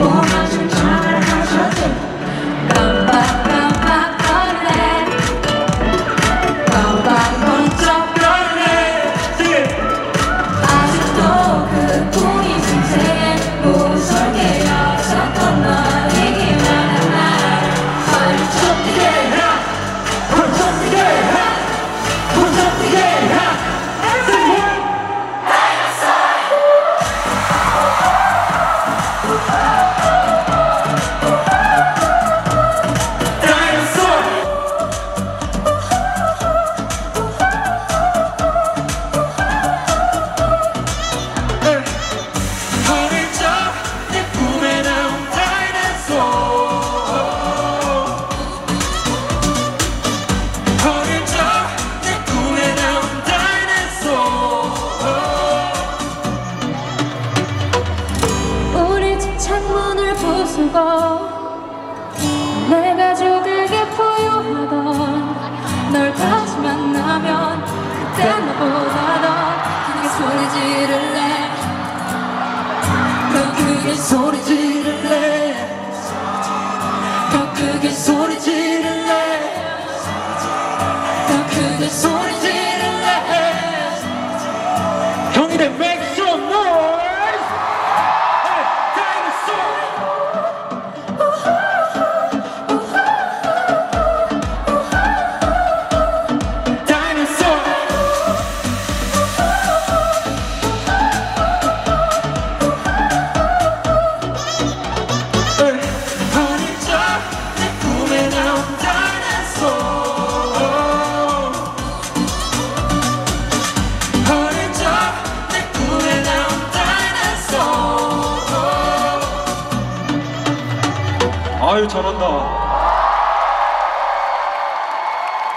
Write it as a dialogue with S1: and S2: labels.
S1: for 수가 내가 죽을게 포효하던 널 다시 만나면 그때 네. 너보다 더 크게 소리 지를래. 더 크게 소리 지를래. 더 크게 소리 지를래. 더 크게 소리 지를래.
S2: 형이 내 아유 잘한다